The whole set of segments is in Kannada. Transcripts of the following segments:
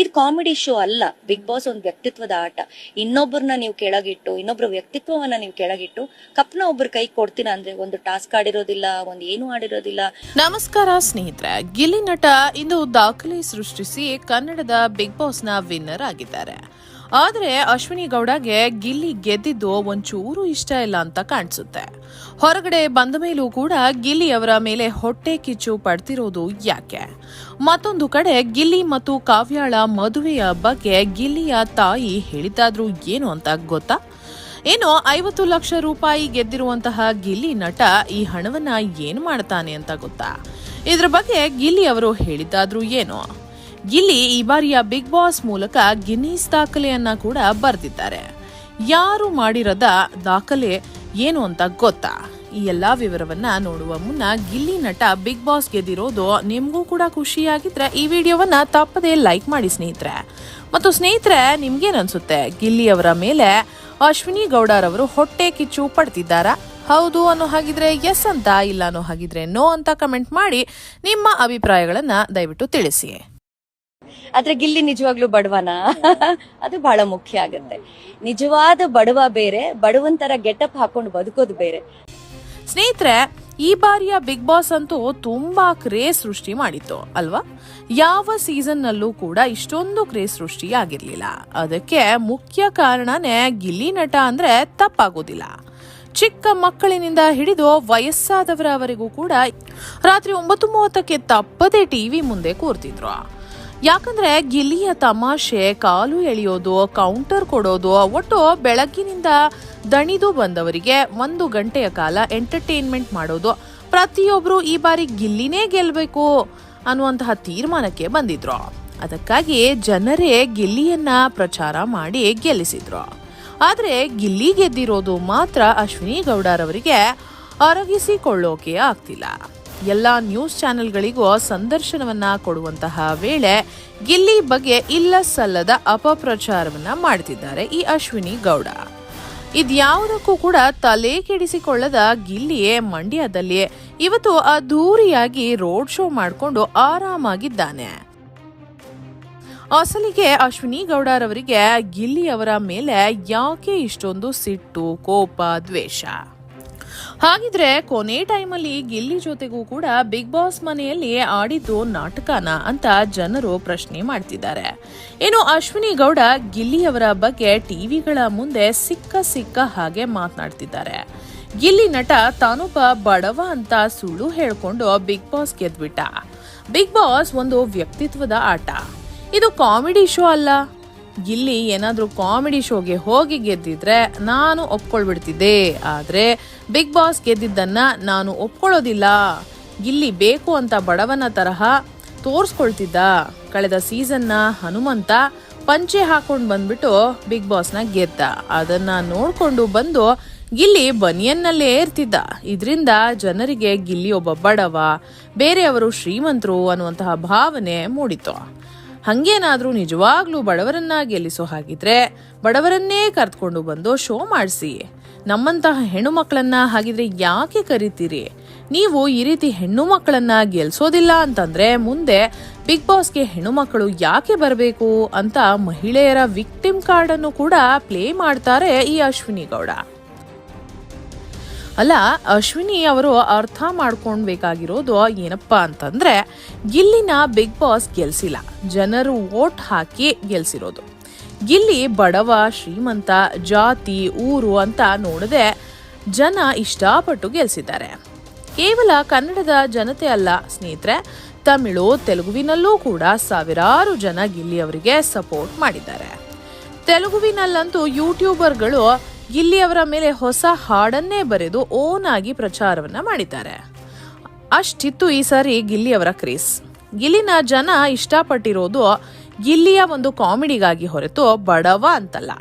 ಇದು ಕಾಮಿಡಿ ಶೋ ಅಲ್ಲ. ಬಿಗ್ ಬಾಸ್ ಒಂದು ವ್ಯಕ್ತಿತ್ವದ ಆಟ. ಇನ್ನೊಬ್ಬರನ್ನ ನೀವು ಕೆಳಗಿಟ್ಟು ಇನ್ನೊಬ್ಬರ ವ್ಯಕ್ತಿತ್ವವನ್ನ ನೀವು ಕೆಳಗಿಟ್ಟು, ಕಪ್ನ ಒಬ್ಬರ ಕೈ ಕೊಡ್ತೀರಾ ಅಂದ್ರೆ ಒಂದು ಟಾಸ್ಕ್ ಆಡಿರೋದಿಲ್ಲ, ಒಂದು ಏನು ಆಡಿರೋದಿಲ್ಲ. ನಮಸ್ಕಾರ ಸ್ನೇಹಿತರೆ, ಗಿಲ್ಲಿ ನಟ ಇಂದು ದಾಖಲೆ ಸೃಷ್ಟಿಸಿ ಕನ್ನಡದ ಬಿಗ್ ಬಾಸ್ನ ವಿನ್ನರ್ ಆಗಿದ್ದಾರೆ. ಆದ್ರೆ ಅಶ್ವಿನಿ ಗೌಡಗೆ ಗಿಲ್ಲಿ ಗೆದ್ದಿದ್ದು ಒಂಚೂರು ಇಷ್ಟ ಇಲ್ಲ ಅಂತ ಕಾಣಿಸುತ್ತೆ. ಹೊರಗಡೆ ಬಂದ ಮೇಲೂ ಕೂಡ ಗಿಲ್ಲಿ ಅವರ ಮೇಲೆ ಹೊಟ್ಟೆ ಕಿಚ್ಚು ಪಡ್ತಿರೋದು ಯಾಕೆ? ಮತ್ತೊಂದು ಕಡೆ ಗಿಲ್ಲಿ ಮತ್ತು ಕಾವ್ಯಾಳ ಮದುವೆಯ ಬಗ್ಗೆ ಗಿಲ್ಲಿಯ ತಾಯಿ ಹೇಳಿದ್ದಾದ್ರೂ ಏನು ಅಂತ ಗೊತ್ತಾ? ಏನು ಐವತ್ತು ಲಕ್ಷ ರೂಪಾಯಿ ಗೆದ್ದಿರುವಂತಹ ಗಿಲ್ಲಿ ನಟ ಈ ಹಣವನ್ನ ಏನು ಮಾಡ್ತಾನೆ ಅಂತ ಗೊತ್ತಾ? ಇದ್ರ ಬಗ್ಗೆ ಗಿಲ್ಲಿ ಅವರು ಹೇಳಿದ್ದಾದ್ರೂ ಏನು? ಗಿಲ್ಲಿ ಈ ಬಾರಿಯ ಬಿಗ್ ಬಾಸ್ ಮೂಲಕ ಗಿನ್ನೀಸ್ ದಾಖಲೆಯನ್ನ ಕೂಡ ಬರೆದಿದ್ದಾರೆ. ಯಾರು ಮಾಡಿರದ ದಾಖಲೆ ಏನು ಅಂತ ಗೊತ್ತಾ? ಈ ಎಲ್ಲಾ ವಿವರವನ್ನ ನೋಡುವ ಮುನ್ನ ಗಿಲ್ಲಿ ನಟ ಬಿಗ್ ಬಾಸ್ ಗೆದ್ದಿರೋದು ನಿಮಗೂ ಕೂಡ ಖುಷಿಯಾಗಿದ್ರೆ ಈ ವಿಡಿಯೋವನ್ನ ತಪ್ಪದೇ ಲೈಕ್ ಮಾಡಿ ಸ್ನೇಹಿತರೆ. ಮತ್ತು ಸ್ನೇಹಿತರೆ, ನಿಮ್ಗೇನ್ ಅನ್ಸುತ್ತೆ? ಗಿಲ್ಲಿ ಅವರ ಮೇಲೆ ಅಶ್ವಿನಿ ಗೌಡರವರು ಹೊಟ್ಟೆ ಕಿಚ್ಚು ಪಡ್ತಿದ್ದಾರಾ? ಹೌದು ಅನ್ನೋ ಹಾಗಿದ್ರೆ ಎಸ್ ಅಂತ ಇಲ್ಲ ಅನ್ನೋ ಹಾಗಿದ್ರೆ ನೋ ಅಂತ ಕಮೆಂಟ್ ಮಾಡಿ ನಿಮ್ಮ ಅಭಿಪ್ರಾಯಗಳನ್ನ ದಯವಿಟ್ಟು ತಿಳಿಸಿ. ಆದ್ರೆ ಗಿಲ್ಲಿ ನಿಜವಾಗ್ಲೂ ಬಡವನ? ಅದು ಬಹಳ ಮುಖ್ಯ ಆಗುತ್ತೆ. ನಿಜವಾದ ಬಡವ ಬೇರೆ ಬಡವಂತರ ಗೆಟಪ್ ಹಾಕೊಂಡು ಬದುಕೋದು ಬೇರೆ. ಸ್ನೇಹಿತರೆ ಈ ಬಾರಿಯ ಬಿಗ್ ಬಾಸ್ ಅಂತೂ ತುಂಬಾ ಕ್ರೇಜ್ ಸೃಷ್ಟಿ ಮಾಡಿತ್ತು ಅಲ್ವಾ? ಯಾವ ಸೀಸನ್ ನಲ್ಲೂ ಕೂಡ ಇಷ್ಟೊಂದು ಕ್ರೇಜ್ ಸೃಷ್ಟಿ ಆಗಿರ್ಲಿಲ್ಲ. ಅದಕ್ಕೆ ಮುಖ್ಯ ಕಾರಣನೇ ಗಿಲ್ಲಿ ನಟ ಅಂದ್ರೆ ತಪ್ಪಾಗೋದಿಲ್ಲ. ಚಿಕ್ಕ ಮಕ್ಕಳಿನಿಂದ ಹಿಡಿದು ವಯಸ್ಸಾದವರವರೆಗೂ ಕೂಡ ರಾತ್ರಿ ಒಂಬತ್ತು ಮೂವತ್ತಕ್ಕೆ ತಪ್ಪದೇ ಟಿವಿ ಮುಂದೆ ಕೂರ್ತಿದ್ರು. ಯಾಕಂದ್ರೆ ಗಿಲ್ಲಿಯ ತಮಾಷೆ, ಕಾಲು ಎಳೆಯೋದು ಕೌಂಟರ್ ಕೊಡೋದು, ಒಟ್ಟು ಬೆಳಗ್ಗಿನಿಂದ ದಣಿದು ಬಂದವರಿಗೆ ಒಂದು ಗಂಟೆಯ ಕಾಲ ಎಂಟರ್ಟೈನ್ಮೆಂಟ್ ಮಾಡೋದು. ಪ್ರತಿಯೊಬ್ಬರು ಈ ಬಾರಿ ಗಿಲ್ಲಿನೇ ಗೆಲ್ಲಬೇಕು ಅನ್ನುವಂತಹ ತೀರ್ಮಾನಕ್ಕೆ ಬಂದಿದ್ರು. ಅದಕ್ಕಾಗಿ ಜನರೇ ಗಿಲ್ಲಿಯನ್ನ ಪ್ರಚಾರ ಮಾಡಿ ಗೆಲ್ಲಿಸಿದ್ರು. ಆದ್ರೆ ಗಿಲ್ಲಿ ಗೆದ್ದಿರೋದು ಮಾತ್ರ ಅಶ್ವಿನಿ ಗೌಡರವರಿಗೆ ಅರಗಿಸಿಕೊಳ್ಳೋಕೆ ಆಗ್ತಿಲ್ಲ. ಎಲ್ಲ ನ್ಯೂಸ್ ಚಾನೆಲ್ಗಳಿಗೂ ಸಂದರ್ಶನವನ್ನ ಕೊಡುವಂತಹ ವೇಳೆ ಗಿಲ್ಲಿ ಬಗ್ಗೆ ಇಲ್ಲ ಸಲ್ಲದ ಅಪಪ್ರಚಾರವನ್ನ ಮಾಡ್ತಿದ್ದಾರೆ ಈ ಅಶ್ವಿನಿ ಗೌಡ. ಇದ್ಯಾವುದಕ್ಕೂ ಕೂಡ ತಲೆ ಕೆಡಿಸಿಕೊಳ್ಳದ ಗಿಲ್ಲಿಯೇ ಮಂಡ್ಯದಲ್ಲಿ ಇವತ್ತು ಅದ್ದೂರಿಯಾಗಿ ರೋಡ್ ಶೋ ಮಾಡಿಕೊಂಡು ಆರಾಮಾಗಿದ್ದಾನೆ. ಅಸಲಿಗೆ ಅಶ್ವಿನಿ ಗೌಡರವರಿಗೆ ಗಿಲ್ಲಿಯವರ ಮೇಲೆ ಯಾಕೆ ಇಷ್ಟೊಂದು ಸಿಟ್ಟು, ಕೋಪ, ದ್ವೇಷ? ಹಾಗಿದ್ರೆ ಕೊನೆ ಟೈಮಲ್ಲಿ ಗಿಲ್ಲಿ ಜೊತೆಗೂ ಕೂಡ ಬಿಗ್ ಬಾಸ್ ಮನೆಯಲ್ಲಿ ಆಡಿದ್ದು ನಾಟಕನ ಅಂತ ಜನರು ಪ್ರಶ್ನೆ ಮಾಡ್ತಿದ್ದಾರೆ. ಇನ್ನು ಅಶ್ವಿನಿ ಗೌಡ ಗಿಲ್ಲಿ ಅವರ ಬಗ್ಗೆ ಟಿವಿಗಳ ಮುಂದೆ ಸಿಕ್ಕ ಸಿಕ್ಕ ಹಾಗೆ ಮಾತನಾಡ್ತಿದ್ದಾರೆ. ಗಿಲ್ಲಿ ನಟ ತಾನೊಬ್ಬ ಬಡವ ಅಂತ ಸುಳ್ಳು ಹೇಳ್ಕೊಂಡು ಬಿಗ್ ಬಾಸ್ ಗೆದ್ಬಿಟ್ಟ. ಬಿಗ್ ಬಾಸ್ ಒಂದು ವ್ಯಕ್ತಿತ್ವದ ಆಟ. ಇದು ಕಾಮಿಡಿ ಶೋ ಅಲ್ಲ. ಗಿಲ್ಲಿ ಏನಾದರೂ ಕಾಮಿಡಿ ಶೋಗೆ ಹೋಗಿ ಗೆದ್ದಿದ್ರೆ ನಾನು ಒಪ್ಕೊಳ್ಬಿಡ್ತಿದ್ದೆ. ಆದ್ರೆ ಬಿಗ್ ಬಾಸ್ ಗೆದ್ದಿದ್ದನ್ನ ನಾನು ಒಪ್ಕೊಳ್ಳೋದಿಲ್ಲ. ಗಿಲ್ಲಿ ಬೇಕು ಅಂತ ಬಡವನ ತರಹ ತೋರಿಸ್ಕೊಳ್ತಿದ್ದ. ಕಳೆದ ಸೀಸನ್ನ ಹನುಮಂತ ಪಂಚೆ ಹಾಕೊಂಡು ಬಂದ್ಬಿಟ್ಟು ಬಿಗ್ ಬಾಸ್ನ ಗೆದ್ದ. ಅದನ್ನ ನೋಡ್ಕೊಂಡು ಬಂದು ಗಿಲ್ಲಿ ಬನಿಯನ್ನಲ್ಲೇ ಇರ್ತಿದ್ದ ಇದರಿಂದ ಜನರಿಗೆ ಗಿಲ್ಲಿ ಒಬ್ಬ ಬಡವ, ಬೇರೆಯವರು ಶ್ರೀಮಂತರು ಅನ್ನುವಂತಹ ಭಾವನೆ ಮೂಡಿತು. ಹಂಗೇನಾದ್ರೂ ನಿಜವಾಗ್ಲೂ ಬಡವರನ್ನ ಗೆಲ್ಲಿಸೋ ಹಾಗಿದ್ರೆ ಬಡವರನ್ನೇ ಕರ್ತ್ಕೊಂಡು ಬಂದು ಶೋ ಮಾಡಿಸಿ. ನಮ್ಮಂತಹ ಹೆಣ್ಣು ಮಕ್ಕಳನ್ನ ಹಾಗಿದ್ರೆ ಯಾಕೆ ಕರಿತೀರಿ? ನೀವು ಈ ರೀತಿ ಹೆಣ್ಣು ಮಕ್ಕಳನ್ನ ಗೆಲ್ಸೋದಿಲ್ಲ ಅಂತಂದ್ರೆ ಮುಂದೆ ಬಿಗ್ ಬಾಸ್ಗೆ ಹೆಣ್ಣು ಮಕ್ಕಳು ಯಾಕೆ ಬರಬೇಕು ಅಂತ ಮಹಿಳೆಯರ ವಿಕ್ಟಿಮ್ ಕಾರ್ಡ್ ಅನ್ನು ಕೂಡ ಪ್ಲೇ ಮಾಡ್ತಾರೆ ಈ ಅಶ್ವಿನಿ ಗೌಡ. ಅಲ್ಲ, ಅಶ್ವಿನಿ ಅವರು ಅರ್ಥ ಮಾಡ್ಕೊಳ್ಬೇಕಾಗಿರೋದು ಏನಪ್ಪ ಅಂತಂದ್ರೆ, ಇಲ್ಲಿನ ಬಿಗ್ ಬಾಸ್ ಗೆಲ್ಸಿಲ್ಲ. ಜನರು ವೋಟ್ ಹಾಕಿ ಗೆಲ್ಸಿರೋದು. ಗಿಲ್ಲಿ ಬಡವ, ಶ್ರೀಮಂತ, ಜಾತಿ, ಊರು ಅಂತ ನೋಡದೆ ಜನ ಇಷ್ಟಪಟ್ಟು ಗೆಲ್ಸಿದ್ದಾರೆ. ಕೇವಲ ಕನ್ನಡದ ಜನತೆ ಅಲ್ಲ ಸ್ನೇಹಿತರೆ, ತಮಿಳು, ತೆಲುಗುವಿನಲ್ಲೂ ಕೂಡ ಸಾವಿರಾರು ಜನ ಗಿಲ್ಲಿ ಅವರಿಗೆ ಸಪೋರ್ಟ್ ಮಾಡಿದ್ದಾರೆ. ತೆಲುಗುವಿನಲ್ಲಂತೂ ಯೂಟ್ಯೂಬರ್ಗಳು ಗಿಲ್ಲಿ ಅವರ ಮೇಲೆ ಹೊಸ ಹಾಡನ್ನೇ ಬರೆದು ಓನ್ ಆಗಿ ಪ್ರಚಾರವನ್ನ ಮಾಡಿದ್ದಾರೆ. ಅಷ್ಟಿತ್ತು ಈ ಸಾರಿ ಗಿಲ್ಲಿ ಅವರ ಕ್ರೇಸ್ ಗಿಲ್ಲಿನ ಜನ ಇಷ್ಟಪಟ್ಟಿರೋದು ಗಿಲ್ಲಿಯ ಒಂದು ಕಾಮಿಡಿಗಾಗಿ ಹೊರತು ಬಡವ ಅಂತಲ್ಲ.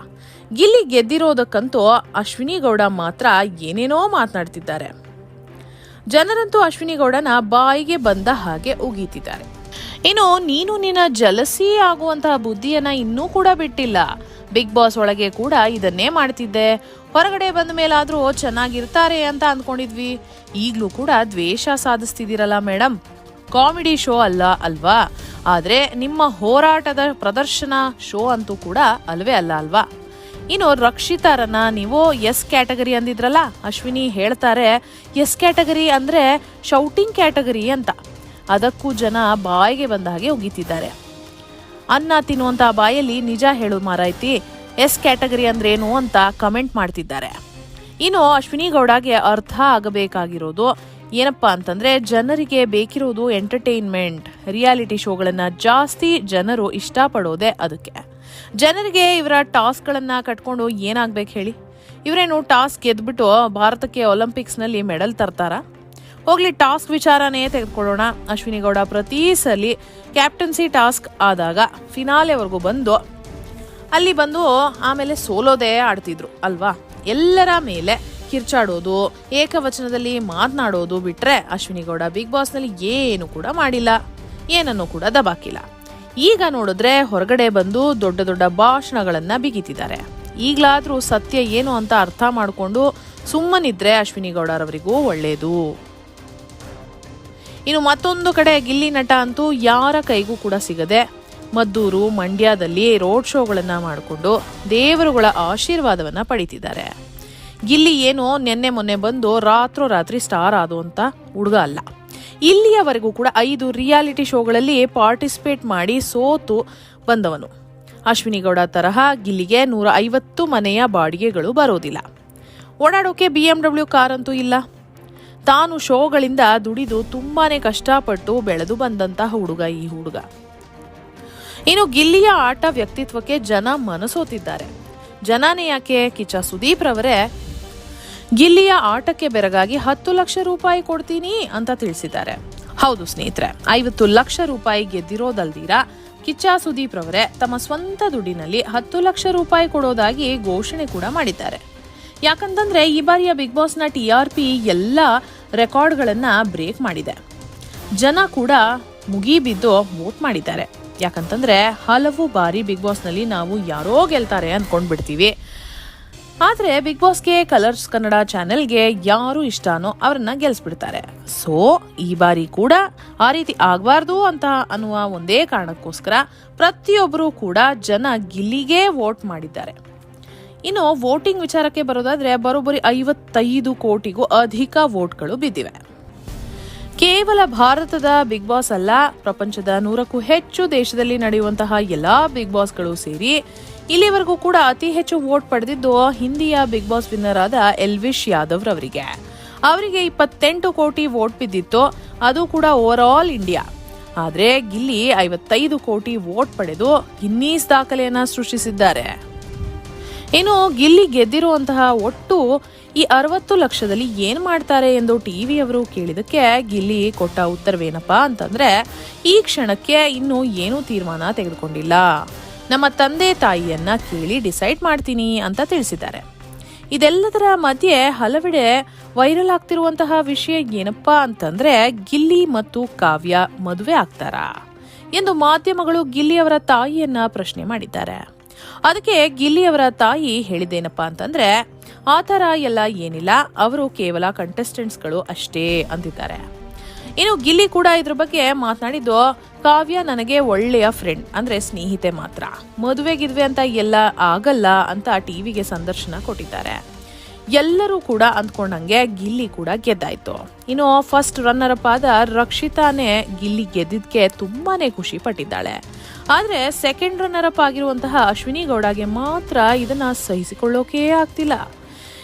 ಗಿಲ್ಲಿ ಗೆದ್ದಿರೋದಕ್ಕಂತೂ ಅಶ್ವಿನಿ ಗೌಡ ಮಾತ್ರ ಏನೇನೋ ಮಾತನಾಡ್ತಿದ್ದಾರೆ. ಜನರಂತೂ ಅಶ್ವಿನಿ ಗೌಡನ ಬಾಯಿಗೆ ಬಂದ ಹಾಗೆ ಉಗೀತಿದ್ದಾರೆ. ಇನ್ನು ನೀನು ನಿನ್ನ ಜಲಸಿ ಆಗುವಂತಹ ಬುದ್ಧಿಯನ್ನ ಇನ್ನೂ ಕೂಡ ಬಿಟ್ಟಿಲ್ಲ. ಬಿಗ್ ಬಾಸ್ ಒಳಗೆ ಕೂಡ ಇದನ್ನೇ ಮಾಡ್ತಿದ್ದೆ. ಹೊರಗಡೆ ಬಂದ ಮೇಲಾದ್ರೂ ಚೆನ್ನಾಗಿರ್ತಾರೆ ಅಂತ ಅಂದ್ಕೊಂಡಿದ್ವಿ. ಈಗಲೂ ಕೂಡ ದ್ವೇಷ ಸಾಧಿಸ್ತಿದ್ದೀರಲ್ಲ ಮೇಡಮ್ ಕಾಮಿಡಿ ಶೋ ಅಲ್ಲ, ಅಲ್ವಾ? ಆದ್ರೆ ನಿಮ್ಮ ಹೋರಾಟದ ಪ್ರದರ್ಶನ ಶೋ ಅಂತೂ ಕೂಡ ಅಲ್ವೇ ಅಲ್ಲ ಅಲ್ವಾ? ಇನ್ನು ರಕ್ಷಿತಾರನ್ನ ನೀವು ಎಸ್ ಕ್ಯಾಟಗರಿ ಅಂದಿದ್ರಲ್ಲ, ಅಶ್ವಿನಿ ಹೇಳ್ತಾರೆ, ಎಸ್ ಕ್ಯಾಟಗರಿ ಅಂದ್ರೆ ಶೌಟಿಂಗ್ ಕ್ಯಾಟಗರಿ ಅಂತ. ಅದಕ್ಕೂ ಜನ ಬಾಯಿಗೆ ಬಂದ ಹಾಗೆ ಉಗಿತಿದ್ದಾರೆ. ಅನ್ನ ತಿನ್ನುವಂಥ ಬಾಯಲ್ಲಿ ನಿಜ ಹೇಳು ಮಾರಾಯ್ತಿ, ಎಸ್ ಕ್ಯಾಟಗರಿ ಅಂದ್ರೇನು ಅಂತ ಕಮೆಂಟ್ ಮಾಡ್ತಿದ್ದಾರೆ. ಇನ್ನು ಅಶ್ವಿನಿ ಗೌಡಗೆ ಅರ್ಥ ಆಗಬೇಕಾಗಿರೋದು ಏನಪ್ಪಾ ಅಂತಂದ್ರೆ ಜನರಿಗೆ ಬೇಕಿರೋದು ಎಂಟರ್ಟೈನ್ಮೆಂಟ್. ರಿಯಾಲಿಟಿ ಶೋಗಳನ್ನ ಜಾಸ್ತಿ ಜನರು ಇಷ್ಟಪಡೋದೇ ಅದಕ್ಕೆ. ಜನರಿಗೆ ಇವರ ಟಾಸ್ಕ್ಗಳನ್ನ ಕಟ್ಕೊಂಡು ಏನಾಗ್ಬೇಕು ಹೇಳಿ? ಇವರೇನು ಟಾಸ್ಕ್ ಗೆದ್ಬಿಟ್ಟು ಭಾರತಕ್ಕೆ ಒಲಿಂಪಿಕ್ಸ್ನಲ್ಲಿ ಮೆಡಲ್ ತರ್ತಾರ? ಹೋಗ್ಲಿ, ಟಾಸ್ಕ್ ವಿಚಾರನೇ ತೆಗೆದುಕೊಳ್ಳೋಣ. ಅಶ್ವಿನಿ ಗೌಡ ಪ್ರತಿ ಸಲ ಕ್ಯಾಪ್ಟನ್ಸಿ ಟಾಸ್ಕ್ ಆದಾಗ ಫಿನಾಲೆವರೆಗೂ ಬಂದು, ಅಲ್ಲಿ ಬಂದು ಆಮೇಲೆ ಸೋಲೋದೇ ಆಡ್ತಿದ್ರು, ಅಲ್ವಾ? ಎಲ್ಲರ ಮೇಲೆ ಕಿರ್ಚಾಡೋದು, ಏಕವಚನದಲ್ಲಿ ಮಾತನಾಡೋದು ಬಿಟ್ರೆ ಅಶ್ವಿನಿ ಗೌಡ ಬಿಗ್ ಬಾಸ್ನಲ್ಲಿ ಏನು ಕೂಡ ಮಾಡಿಲ್ಲ, ಏನನ್ನು ಕೂಡ ದಬಾಕಿಲ್ಲ. ಈಗ ನೋಡಿದ್ರೆ ಹೊರಗಡೆ ಬಂದು ದೊಡ್ಡ ದೊಡ್ಡ ಭಾಷಣಗಳನ್ನ ಬಿಗಿತಿದ್ದಾರೆ. ಈಗಲಾದರೂ ಸತ್ಯ ಏನು ಅಂತ ಅರ್ಥ ಮಾಡಿಕೊಂಡು ಸುಮ್ಮನಿದ್ರೆ ಅಶ್ವಿನಿ ಗೌಡರವರಿಗೂ ಒಳ್ಳೆಯದು ಇನ್ನು ಮತ್ತೊಂದು ಕಡೆ ಗಿಲ್ಲಿ ನಟ ಅಂತೂ ಯಾರ ಕೈಗೂ ಕೂಡ ಸಿಗದೆ ಮದ್ದೂರು, ಮಂಡ್ಯದಲ್ಲಿ ರೋಡ್ ಶೋಗಳನ್ನ ಮಾಡಿಕೊಂಡು ದೇವರುಗಳ ಆಶೀರ್ವಾದವನ್ನ ಪಡಿತಿದ್ದಾರೆ. ಗಿಲ್ಲಿ ಏನು ನಿನ್ನೆ ಮೊನ್ನೆ ಬಂದು ರಾತ್ರೋ ರಾತ್ರಿ ಸ್ಟಾರ್ ಆದು ಅಂತ ಹುಡುಗ ಅಲ್ಲ. ಇಲ್ಲಿಯವರೆಗೂ ಕೂಡ ಐದು ರಿಯಾಲಿಟಿ ಶೋಗಳಲ್ಲಿ ಪಾರ್ಟಿಸಿಪೇಟ್ ಮಾಡಿ ಸೋತು ಬಂದವನು. ಅಶ್ವಿನಿಗೌಡ ತರಹ ಗಿಲ್ಲಿಗೆ ನೂರ ಐವತ್ತು ಮನೆಯ ಬಾಡಿಗೆಗಳು ಬರೋದಿಲ್ಲ. ಓಡಾಡೋಕೆ ಬಿ ಎಂ ಡಬ್ಲ್ಯೂ ಕಾರ್ ಅಂತೂ ಇಲ್ಲ. ತಾನು ಶೋಗಳಿಂದ ದುಡಿದು ತುಂಬಾನೇ ಕಷ್ಟಪಟ್ಟು ಬೆಳೆದು ಬಂದಂತಹ ಹುಡುಗ ಈ ಹುಡುಗ. ಇನ್ನು ಗಿಲ್ಲಿಯ ಆಟ ವ್ಯಕ್ತಿತ್ವಕ್ಕೆ ಜನ ಮನಸೋತಿದ್ದಾರೆ. ಜನನೇ ಯಾಕೆ? ಕಿಚ್ಚ ಸುದೀಪ್ ರವರೇ ಗಿಲ್ಲಿಯ ಆಟಕ್ಕೆ ಬೆರಗಾಗಿ ಹತ್ತು ಲಕ್ಷ ರೂಪಾಯಿ ಕೊಡ್ತೀನಿ ಅಂತ ತಿಳಿಸಿದ್ದಾರೆ. ಹೌದು ಸ್ನೇಹಿತರೆ, ಐವತ್ತು ಲಕ್ಷ ರೂಪಾಯಿ ಗೆದ್ದಿರೋದಲ್ದಿರ? ಕಿಚ್ಚ ಸುದೀಪ್ ರವರೇ, ತಮ್ಮ ಸ್ವಂತ ದುಡ್ಡಿನಲ್ಲಿ ಹತ್ತು ಲಕ್ಷ ರೂಪಾಯಿ ಕೊಡೋದಾಗಿ ಘೋಷಣೆ ಕೂಡ ಮಾಡಿದ್ದಾರೆ. ಯಾಕಂತಂದ್ರೆ ಈ ಬಾರಿಯ ಬಿಗ್ ಬಾಸ್ನ ಟಿ ಆರ್ ಪಿ ಎಲ್ಲ ರೆಕಾರ್ಡ್ಗಳನ್ನ ಬ್ರೇಕ್ ಮಾಡಿದೆ. ಜನ ಕೂಡ ಮುಗಿಬಿದ್ದು ವೋಟ್ ಮಾಡಿದ್ದಾರೆ. ಯಾಕಂತಂದ್ರೆ ಹಲವು ಬಾರಿ ಬಿಗ್ ಬಾಸ್ನಲ್ಲಿ ನಾವು ಯಾರೋ ಗೆಲ್ತಾರೆ ಅಂದ್ಕೊಂಡ್ಬಿಡ್ತೀವಿ ಆದರೆ ಬಿಗ್ ಬಾಸ್ಗೆ ಕಲರ್ಸ್ ಕನ್ನಡ ಚಾನೆಲ್ಗೆ ಯಾರು ಇಷ್ಟನೋ ಅವ್ರನ್ನ ಗೆಲ್ಸ್ಬಿಡ್ತಾರೆ. ಸೊ ಈ ಬಾರಿ ಕೂಡ ಆ ರೀತಿ ಆಗಬಾರ್ದು ಅಂತ ಅನ್ನುವ ಒಂದೇ ಕಾರಣಕ್ಕೋಸ್ಕರ ಪ್ರತಿಯೊಬ್ಬರು ಕೂಡ ಜನ ಗಿಲ್ಲಿಗೆ ವೋಟ್ ಮಾಡಿದ್ದಾರೆ. ಇನ್ನು ವೋಟಿಂಗ್ ವಿಚಾರಕ್ಕೆ ಬರೋದಾದ್ರೆ ಬರೋಬ್ಬರಿ ಐವತ್ತೈದು ಕೋಟಿಗೂ ಅಧಿಕ ವೋಟ್ಗಳು ಬಿದ್ದಿವೆ. ಕೇವಲ ಭಾರತದ ಬಿಗ್ ಬಾಸ್ ಅಲ್ಲ, ಪ್ರಪಂಚದ ನೂರಕ್ಕೂ ಹೆಚ್ಚು ದೇಶದಲ್ಲಿ ನಡೆಯುವಂತಹ ಎಲ್ಲಾ ಬಿಗ್ ಬಾಸ್ಗಳು ಸೇರಿ ಇಲ್ಲಿವರೆಗೂ ಕೂಡ ಅತಿ ಹೆಚ್ಚು ವೋಟ್ ಪಡೆದಿದ್ದು ಹಿಂದಿಯ ಬಿಗ್ ಬಾಸ್ ವಿನ್ನರ್ ಆದ ಎಲ್ವಿಶ್ ಯಾದವ್ ರವರಿಗೆ. ಅವರಿಗೆ ಇಪ್ಪತ್ತೆಂಟು ಕೋಟಿ ವೋಟ್ ಬಿದ್ದಿತ್ತು. ಅದು ಕೂಡ ಓವರ್ ಆಲ್ ಇಂಡಿಯಾ. ಆದ್ರೆ ಗಿಲ್ಲಿ ಐವತ್ತೈದು ಕೋಟಿ ವೋಟ್ ಪಡೆದು ಗಿನ್ನೀಸ್ ದಾಖಲೆಯನ್ನ ಸೃಷ್ಟಿಸಿದ್ದಾರೆ. ಇನ್ನು ಗಿಲ್ಲಿ ಗೆದ್ದಿರುವಂತಹ ಒಟ್ಟು ಈ ಅರವತ್ತು ಲಕ್ಷದಲ್ಲಿ ಏನ್ ಮಾಡ್ತಾರೆ ಎಂದು ಟಿವಿಯವರು ಕೇಳಿದಕ್ಕೆ ಗಿಲ್ಲಿ ಕೊಟ್ಟ ಉತ್ತರವೇನಪ್ಪ ಅಂತಂದ್ರೆ ಈ ಕ್ಷಣಕ್ಕೆ ಇನ್ನೂ ಏನೂ ತೀರ್ಮಾನ ತೆಗೆದುಕೊಂಡಿಲ್ಲ. ನಮ್ಮ ತಂದೆ ತಾಯಿಯನ್ನ ಕೇಳಿ ಡಿಸೈಡ್ ಮಾಡ್ತೀನಿ ಅಂತ ತಿಳಿಸಿದ್ದಾರೆ. ಇದೆಲ್ಲದರ ಮಧ್ಯೆ ಹಲವೆಡೆ ವೈರಲ್ ಆಗ್ತಿರುವಂತಹ ವಿಷಯ ಏನಪ್ಪಾ ಅಂತಂದ್ರೆ ಗಿಲ್ಲಿ ಮತ್ತು ಕಾವ್ಯ ಮದುವೆ ಆಗ್ತಾರಾ ಎಂದು ಮಾಧ್ಯಮಗಳು ಗಿಲ್ಲಿ ಅವರ ತಾಯಿಯನ್ನ ಪ್ರಶ್ನೆ ಮಾಡಿದ್ದಾರೆ. ಅದಕ್ಕೆ ಗಿಲ್ಲಿ ಅವರ ತಾಯಿ ಹೇಳಿದೇನಪ್ಪಾ ಅಂತಂದ್ರೆ, ಆ ಥರ ಎಲ್ಲ ಏನಿಲ್ಲ, ಅವರು ಕೇವಲ ಕಂಟೆಸ್ಟೆಂಟ್ಸ್ಗಳು ಅಷ್ಟೇ ಅಂತಿದ್ದಾರೆ. ಇನ್ನು ಗಿಲ್ಲಿ ಕೂಡ ಇದ್ರ ಬಗ್ಗೆ ಮಾತನಾಡಿದ್ದು ಕಾವ್ಯ ನನಗೆ ಒಳ್ಳೆಯ ಫ್ರೆಂಡ್ ಅಂದ್ರೆ ಸ್ನೇಹಿತೆ ಮಾತ್ರ. ಮದುವೆ ಗಿದ್ವೆ ಅಂತ ಎಲ್ಲ ಆಗಲ್ಲ ಅಂತ ಟಿವಿಗೆ ಸಂದರ್ಶನ ಕೊಟ್ಟಿದ್ದಾರೆ. ಎಲ್ಲರೂ ಕೂಡ ಅಂದ್ಕೊಂಡಂಗೆ ಗಿಲ್ಲಿ ಕೂಡ ಗೆದ್ದಾಯ್ತು. ಇನ್ನು ಫಸ್ಟ್ ರನ್ನರ್ ಅಪ್ ಆದ ರಕ್ಷಿತಾನೇ ಗಿಲ್ಲಿ ಗೆದ್ದಿದ್ಕೆ ತುಂಬಾನೇ ಖುಷಿ ಪಟ್ಟಿದ್ದಾಳೆ. ಆದ್ರೆ ಸೆಕೆಂಡ್ ರನ್ನರ್ ಅಪ್ ಆಗಿರುವಂತಹ ಅಶ್ವಿನಿ ಗೌಡಗೆ ಮಾತ್ರ ಇದನ್ನ ಸಹಿಸಿಕೊಳ್ಳೋಕೆ ಆಗ್ತಿಲ್ಲ.